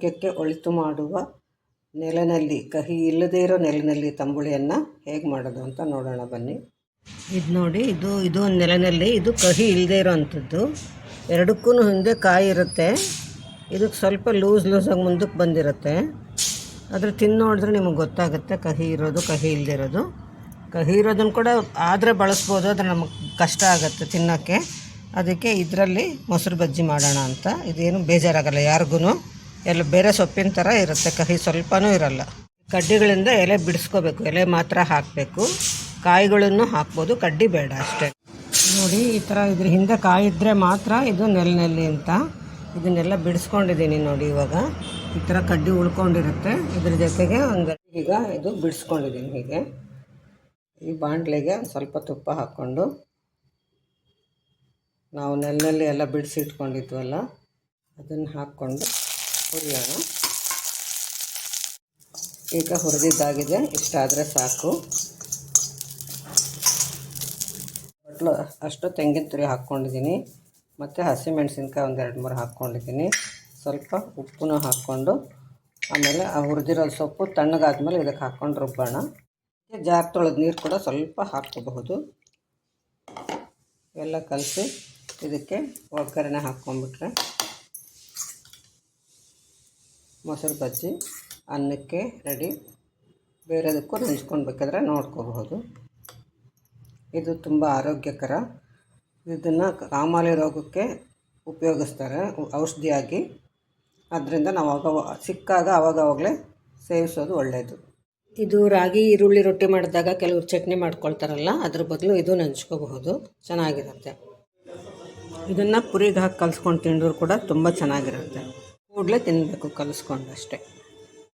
ಆರೋಗ್ಯಕ್ಕೆ ಒಳಿತು ಮಾಡುವ ನೆಲನಲ್ಲಿ, ಕಹಿ ಇಲ್ಲದೇ ಇರೋ ನೆಲನಲ್ಲಿ ತಂಬುಳಿಯನ್ನು ಹೇಗೆ ಮಾಡೋದು ಅಂತ ನೋಡೋಣ ಬನ್ನಿ. ಇದು ನೋಡಿ, ಇದು ಇದು ನೆಲನಲ್ಲಿ, ಇದು ಕಹಿ ಇಲ್ಲದೇ ಇರೋವಂಥದ್ದು ಎರಡಕ್ಕೂ ಹಿಂದೆ ಕಾಯಿ ಇರುತ್ತೆ. ಇದಕ್ಕೆ ಸ್ವಲ್ಪ ಲೂಸ್ ಲೂಸಾಗಿ ಮುಂದಕ್ಕೆ ಬಂದಿರುತ್ತೆ. ಆದರೆ ತಿಂದು ನೋಡಿದ್ರೆ ನಿಮಗೆ ಗೊತ್ತಾಗುತ್ತೆ, ಕಹಿ ಇರೋದು, ಕಹಿ ಇಲ್ಲದೇ ಇರೋದು. ಕಹಿ ಇರೋದನ್ನು ಕೂಡ ಆದರೆ ಬಳಸ್ಬೋದು, ಆದರೆ ನಮಗೆ ಕಷ್ಟ ಆಗುತ್ತೆ ತಿನ್ನೋಕ್ಕೆ. ಅದಕ್ಕೆ ಇದರಲ್ಲಿ ಮೊಸರು ಬಜ್ಜಿ ಮಾಡೋಣ ಅಂತ. ಇದೇನು ಬೇಜಾರಾಗಲ್ಲ ಯಾರಿಗೂ ಎಲ್ಲ ಬೇರೆ ಸೊಪ್ಪಿನ ಥರ ಇರುತ್ತೆ, ಕಹಿ ಸ್ವಲ್ಪನೂ ಇರಲ್ಲ. ಕಡ್ಡಿಗಳಿಂದ ಎಲೆ ಬಿಡಿಸ್ಕೋಬೇಕು, ಎಲೆ ಮಾತ್ರ ಹಾಕಬೇಕು. ಕಾಯಿಗಳನ್ನು ಹಾಕ್ಬೋದು, ಕಡ್ಡಿ ಬೇಡ ಅಷ್ಟೇ. ನೋಡಿ, ಈ ಥರ ಇದ್ರ ಹಿಂದೆ ಕಾಯಿ ಇದ್ದರೆ ಮಾತ್ರ ಇದು ನೆಲನೆಲ್ಲಿ ಅಂತ. ಇದನ್ನೆಲ್ಲ ಬಿಡಿಸ್ಕೊಂಡಿದ್ದೀನಿ ನೋಡಿ ಇವಾಗ. ಈ ಥರ ಕಡ್ಡಿ ಉಳ್ಕೊಂಡಿರುತ್ತೆ. ಇದ್ರ ಜೊತೆಗೆ ಒಂದು ಈಗ ಇದು ಬಿಡಿಸ್ಕೊಂಡಿದ್ದೀನಿ ಹೀಗೆ. ಈ ಬಾಂಡ್ಲೆಗೆ ಸ್ವಲ್ಪ ತುಪ್ಪ ಹಾಕ್ಕೊಂಡು ನಾವು ನೆಲನಲ್ಲಿ ಎಲ್ಲ ಬಿಡಿಸಿ ಇಟ್ಕೊಂಡಿದ್ವಲ್ಲ ಅದನ್ನು ಹಾಕ್ಕೊಂಡು ಹುರಿಯೋಣ. ಈಗ ಹುರಿದಿದ್ದಾಗಿದೆ. ಇಷ್ಟಾದರೆ ಸಾಕು. ಬಟ್ಲು ಅಷ್ಟು ತೆಂಗಿನ ತುರಿ ಹಾಕ್ಕೊಂಡಿದ್ದೀನಿ. ಮತ್ತು ಹಸಿಮೆಣ್ಸಿನ್ಕಾಯಿ ಒಂದು ಎರಡು ಮೂರು ಹಾಕ್ಕೊಂಡಿದ್ದೀನಿ. ಸ್ವಲ್ಪ ಉಪ್ಪನ್ನು ಹಾಕ್ಕೊಂಡು, ಆಮೇಲೆ ಆ ಹುರಿದಿರೋ ಸೊಪ್ಪು ತಣ್ಣಗಾದ್ಮೇಲೆ ಇದಕ್ಕೆ ಹಾಕ್ಕೊಂಡು ರುಬ್ಬೋಣ. ಜಾರ್ ತೊಳೆದ ನೀರು ಕೂಡ ಸ್ವಲ್ಪ ಹಾಕ್ಕೋಬಹುದು. ಎಲ್ಲ ಕಲಸಿ ಇದಕ್ಕೆ ಒಗ್ಗರಣೆ ಹಾಕ್ಕೊಂಬಿಟ್ರೆ ಮೊಸರು ಬಜ್ಜಿ, ಅನ್ನಕ್ಕೆ ರೆಡಿ. ಬೇರೆದಕ್ಕೂ ನೆಂಚ್ಕೊಳ್ಬೇಕಾದ್ರೆ ನೋಡ್ಕೋಬಹುದು. ಇದು ತುಂಬ ಆರೋಗ್ಯಕರ. ಇದನ್ನು ಕಾಮಾಲೆ ರೋಗಕ್ಕೆ ಉಪಯೋಗಿಸ್ತಾರೆ, ಔಷಧಿಯಾಗಿ. ಅದರಿಂದ ನಾವು ಆಗ ಸಿಕ್ಕಾಗ ಆವಾಗವಾಗಲೇ ಸೇವಿಸೋದು ಒಳ್ಳೆಯದು ಇದು ರಾಗಿ, ಈರುಳ್ಳಿ ರೊಟ್ಟಿ ಮಾಡಿದಾಗ ಕೆಲವರು ಚಟ್ನಿ ಮಾಡ್ಕೊಳ್ತಾರಲ್ಲ, ಅದ್ರ ಬದಲು ಇದು ನೆಂಚ್ಕೋಬಹುದು. ಚೆನ್ನಾಗಿರುತ್ತೆ. ಇದನ್ನು ಪುರಿಗೆ ಹಾಕಿ ಕಲಿಸ್ಕೊಂಡು ತಿಂದರೂ ಕೂಡ ತುಂಬ ಚೆನ್ನಾಗಿರುತ್ತೆ. ಕೂಡಲೇ ತಿನ್ನಬೇಕು ಕಲಿಸ್ಕೊಂಡು ಅಷ್ಟೇ.